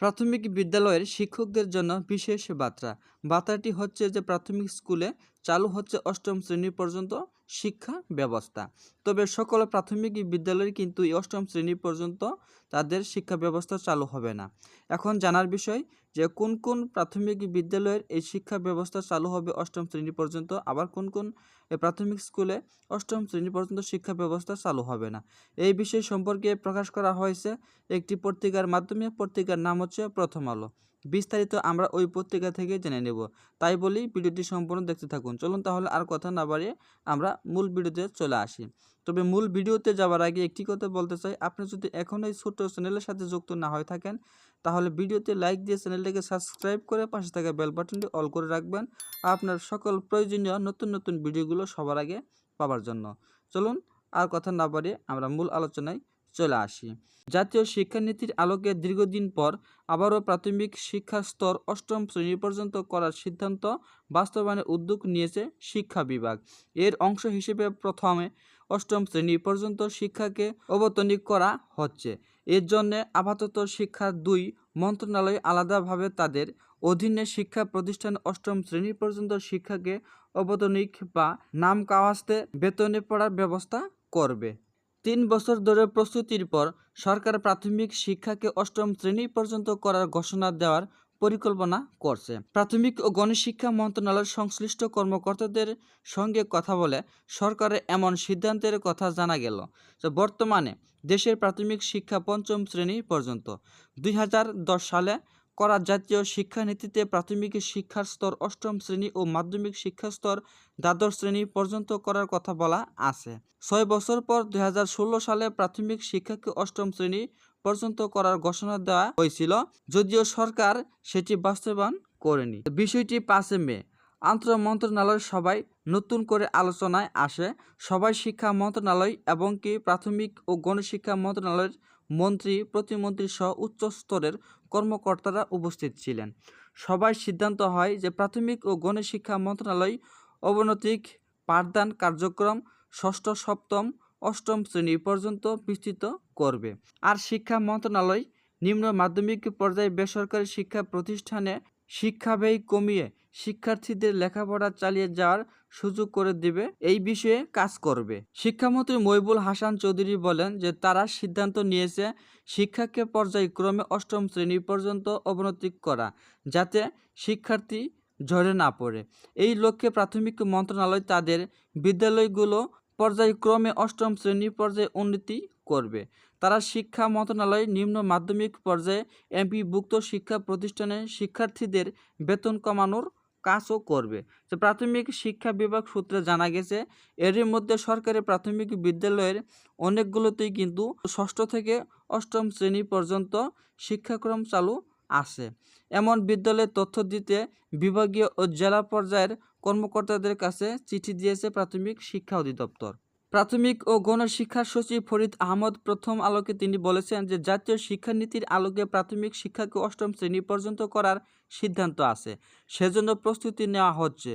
প্রাথমিক বিদ্যালয়ের শিক্ষকদের জন্য বিশেষ বার্তা। বার্তাটি হচ্ছে যে প্রাথমিক স্কুলে চালু হচ্ছে অষ্টম শ্রেণি পর্যন্ত শিক্ষা ব্যবস্থা। তবে সকল প্রাথমিক বিদ্যালয়ে কিন্তু অষ্টম শ্রেণি পর্যন্ত তাদের শিক্ষা ব্যবস্থা চালু হবে না। এখন জানার বিষয় যে কোন কোন প্রাথমিক বিদ্যালয়ের এই শিক্ষা ব্যবস্থা চালু হবে অষ্টম শ্রেণি পর্যন্ত, আবার কোন কোন প্রাথমিক স্কুলে অষ্টম শ্রেণি পর্যন্ত শিক্ষা ব্যবস্থা চালু হবে না। এই বিষয় সম্পর্কে প্রকাশ করা হয়েছে একটি পত্রিকার মাধ্যমে। পত্রিকার নাম হচ্ছে প্রথম আলো। বিস্তারিত আমরা ওই পত্রিকা থেকে জেনে নেব। তাই বলি ভিডিওটি সম্পূর্ণ দেখতে থাকুন। চলুন তাহলে আর কথা না বাড়িয়ে আমরা মূল ভিডিওতে চলে আসি। তবে মূল ভিডিওতে যাওয়ার আগে একটি কথা বলতে চাই। আপনি যদি এখন এই ছোট্ট চ্যানেলের সাথে যুক্ত না হয়ে থাকেন, তাহলে ভিডিওতে লাইক দিয়ে চ্যানেলটিকে সাবস্ক্রাইব করে পাশে থাকা বেল বাটনটি অল করে রাখবেন আপনার সকল প্রয়োজনীয় নতুন নতুন ভিডিওগুলো সবার আগে পাওয়ার জন্য। চলুন আর কথা না বাড়িয়ে আমরা মূল আলোচনায় চলে আসি। জাতীয় শিক্ষানীতির আলোকে দীর্ঘদিন পর আবারও প্রাথমিক শিক্ষার স্তর অষ্টম শ্রেণি পর্যন্ত করার সিদ্ধান্ত বাস্তবায়নের উদ্যোগ নিয়েছে শিক্ষা বিভাগ। এর অংশ হিসেবে প্রথমে অষ্টম শ্রেণি পর্যন্ত শিক্ষাকে অবতনিক করা হচ্ছে। এর জন্যে আপাতত শিক্ষার দুই মন্ত্রণালয় আলাদাভাবে তাদের অধীনে শিক্ষা প্রতিষ্ঠান অষ্টম শ্রেণি পর্যন্ত শিক্ষাকে অবতনিক বা নাম কাওয়াস্তে বেতনে পড়ার ব্যবস্থা করবে। তিন বছর ধরে প্রস্তুতির পর সরকার প্রাথমিক শিক্ষাকে অষ্টম শ্রেণি পর্যন্ত করার ঘোষণা দেওয়ার পরিকল্পনা করছে। প্রাথমিক ও গণশিক্ষা মন্ত্রণালয়ের সংশ্লিষ্ট কর্মকর্তাদের সঙ্গে কথা বলে সরকারের এমন সিদ্ধান্তের কথা জানা গেল যে বর্তমানে দেশের প্রাথমিক শিক্ষা পঞ্চম শ্রেণি পর্যন্ত। দুই হাজার দশ সালে করা জাতীয় শিক্ষানীতিতে প্রাথমিক শিক্ষার স্তর, অষ্টম শ্রেণি ও মাধ্যমিক শিক্ষা স্তর দ্বাদশ শ্রেণি পর্যন্ত করার কথা বলা আছে। ছয় বছর পর দু হাজার ষোলো সালে প্রাথমিক শিক্ষাকে অষ্টম শ্রেণি পর্যন্ত করার ঘোষণা দেওয়া হয়েছিল, যদিও সরকার সেটি বাস্তবায়ন করেনি। বিষয়টি পাঁচে মে আন্তঃ মন্ত্রণালয় সবাই নতুন করে আলোচনায় আসে। সবাই শিক্ষা মন্ত্রণালয় এবং কি প্রাথমিক ও গণশিক্ষা মন্ত্রণালয়ের মন্ত্রী, প্রতিমন্ত্রী সহ উচ্চ স্তরের কর্মকর্তারা উপস্থিত ছিলেন। সবাই সিদ্ধান্ত হয় যে প্রাথমিক ও গণশিক্ষা মন্ত্রণালয় অবনতিক পাঠদান কার্যক্রম ষষ্ঠ, সপ্তম, অষ্টম শ্রেণি পর্যন্ত বিস্তৃত করবে। আর শিক্ষা মন্ত্রণালয় নিম্ন মাধ্যমিক পর্যায়ে বেসরকারি শিক্ষা প্রতিষ্ঠানে শিক্ষা ব্যয় কমিয়ে শিক্ষার্থীদের লেখাপড়া চালিয়ে যাওয়ার সুযোগ করে দিবে, এই বিষয়ে কাজ করবে। শিক্ষামন্ত্রী মইবুল হাসান চৌধুরী বলেন যে, তারা সিদ্ধান্ত নিয়েছে শিক্ষাকে পর্যায়ক্রমে অষ্টম শ্রেণি পর্যন্ত অবনতি করা, যাতে শিক্ষার্থী ঝরে না পড়ে। এই লক্ষ্যে প্রাথমিক মন্ত্রণালয় তাদের বিদ্যালয়গুলো পর্যায়ক্রমে অষ্টম শ্রেণি পর্যায়ে উন্নতি করবে। তারা শিক্ষা মন্ত্রণালয় নিম্ন মাধ্যমিক পর্যায়ে এমপিভুক্ত শিক্ষা প্রতিষ্ঠানে শিক্ষার্থীদের বেতন কমানোর কাজও করবে। তো প্রাথমিক শিক্ষা বিভাগ সূত্রে জানা গেছে, এরই মধ্যে সরকারি প্রাথমিক বিদ্যালয়ের অনেকগুলোতেই কিন্তু ষষ্ঠ থেকে অষ্টম শ্রেণি পর্যন্ত শিক্ষাক্রম চালু আছে। এমন বিদ্যালয়ের তথ্য দিতে বিভাগীয় ও জেলা পর্যায়ের কর্মকর্তাদের কাছে চিঠি দিয়েছে প্রাথমিক শিক্ষা অধিদপ্তর। প্রাথমিক ও গণশিক্ষা সচিব ফরিদ আহমদ প্রথম আলোকে তিনি বলেছেন যে জাতীয় শিক্ষানীতির আলোকে প্রাথমিক শিক্ষাকে অষ্টম শ্রেণি পর্যন্ত করার সিদ্ধান্ত আছে। সেজন্য প্রস্তুতি নেওয়া হচ্ছে।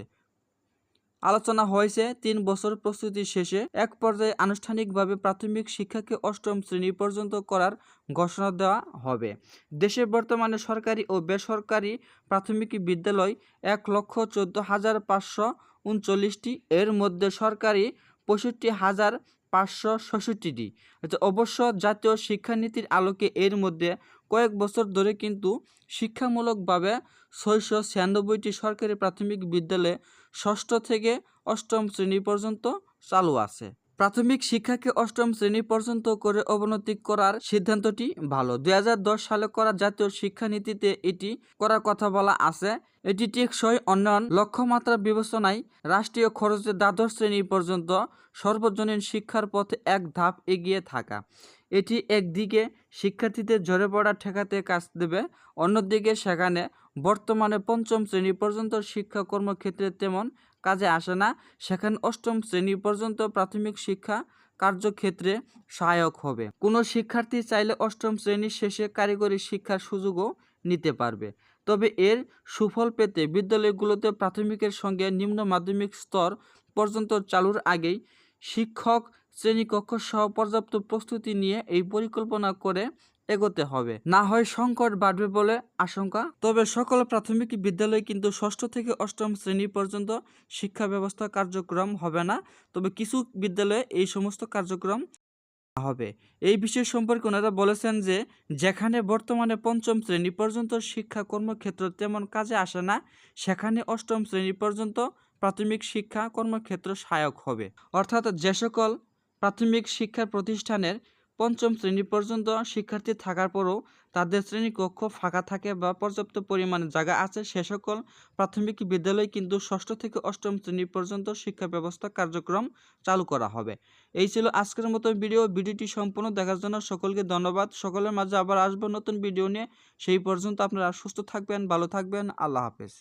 আলোচনা হয়েছে তিন বছর প্রস্তুতি শেষে। এক পর্যায়ে আনুষ্ঠানিকভাবে প্রাথমিক শিক্ষাকে অষ্টম শ্রেণি পর্যন্ত করার ঘোষণা দেওয়া হবে। দেশে বর্তমানে সরকারি ও বেসরকারি প্রাথমিক বিদ্যালয় এক লক্ষ চোদ্দ হাজার পাঁচশো উনচল্লিশটি। এর মধ্যে সরকারি পঁয়ষট্টি হাজার পাঁচশো ছষট্টিটি আচ্ছা, অবশ্য জাতীয় শিক্ষানীতির আলোকে এর মধ্যে কয়েক বছর ধরে কিন্তু শিক্ষামূলকভাবে ছয়শো ছিয়ানব্বইটি সরকারি প্রাথমিক বিদ্যালয়ে ষষ্ঠ থেকে অষ্টম শ্রেণি পর্যন্ত চালু আছে। প্রাথমিক শিক্ষাকে অষ্টম শ্রেণি পর্যন্ত করে অবনতি করার সিদ্ধান্তটি ভালো। দু হাজার দশ সালে করা জাতীয় শিক্ষানীতিতে এটি করার কথা বলা আছে। এটি টেকসই উন্নয়ন, লক্ষ্যমাত্রা বিবেচনায় রাষ্ট্রীয় খরচে দ্বাদশ শ্রেণি পর্যন্ত সর্বজনীন শিক্ষার পথে এক ধাপ এগিয়ে থাকা। এটি একদিকে শিক্ষার্থীদের ঝরে পড়া ঠেকাতে কাজ দেবে, অন্যদিকে সেখানে বর্তমানে পঞ্চম শ্রেণি পর্যন্ত শিক্ষা কর্মক্ষেত্রে তেমন কাজে আসে না। সেখানে অষ্টম শ্রেণি পর্যন্ত প্রাথমিক শিক্ষা কার্যক্ষেত্রে সহায়ক হবে। কোনো শিক্ষার্থী চাইলে অষ্টম শ্রেণির শেষে কারিগরি শিক্ষার সুযোগও নিতে পারবে। তবে এর সুফল পেতে বিদ্যালয়গুলোতে প্রাথমিকের সঙ্গে নিম্ন মাধ্যমিক স্তর পর্যন্ত চালুর আগেই শিক্ষক শ্রেণীকক্ষ সহ পর্যাপ্ত প্রস্তুতি নিয়ে এই পরিকল্পনা করে এগোতে হবে। না হয় সংকট বাড়বে বলে আশঙ্কা। তবে সকল প্রাথমিক বিদ্যালয় কিন্তু ষষ্ঠ থেকে অষ্টম শ্রেণি পর্যন্ত শিক্ষা ব্যবস্থা কার্যক্রম হবে না। তবে কিছু বিদ্যালয়ে এই সমস্ত কার্যক্রম হবে। এই বিষয় সম্পর্কে ওনারা বলেছেন যে, যেখানে বর্তমানে পঞ্চম শ্রেণি পর্যন্ত শিক্ষা কর্মক্ষেত্র তেমন কাজে আসে না, সেখানে অষ্টম শ্রেণি পর্যন্ত প্রাথমিক শিক্ষা কর্মক্ষেত্র সহায়ক হবে। অর্থাৎ যে সকল প্রাথমিক শিক্ষা প্রতিষ্ঠানের পঞ্চম শ্রেণি পর্যন্ত শিক্ষার্থী থাকার পরও তাদের শ্রেণীকক্ষ ফাঁকা থাকে বা পর্যাপ্ত পরিমাণে জায়গা আছে সে সকল প্রাথমিক বিদ্যালয় কিন্তু ষষ্ঠ থেকে অষ্টম শ্রেণি পর্যন্ত শিক্ষা ব্যবস্থা কার্যক্রম চালু করা হবে। এই ছিল আজকের মতো ভিডিও। ভিডিওটি সম্পূর্ণ দেখার জন্য সকলকে ধন্যবাদ। সকলের মাঝে আবার আসব নতুন ভিডিও নিয়ে। সেই পর্যন্ত আপনারা সুস্থ থাকবেন, ভালো থাকবেন। আল্লাহ হাফেজ।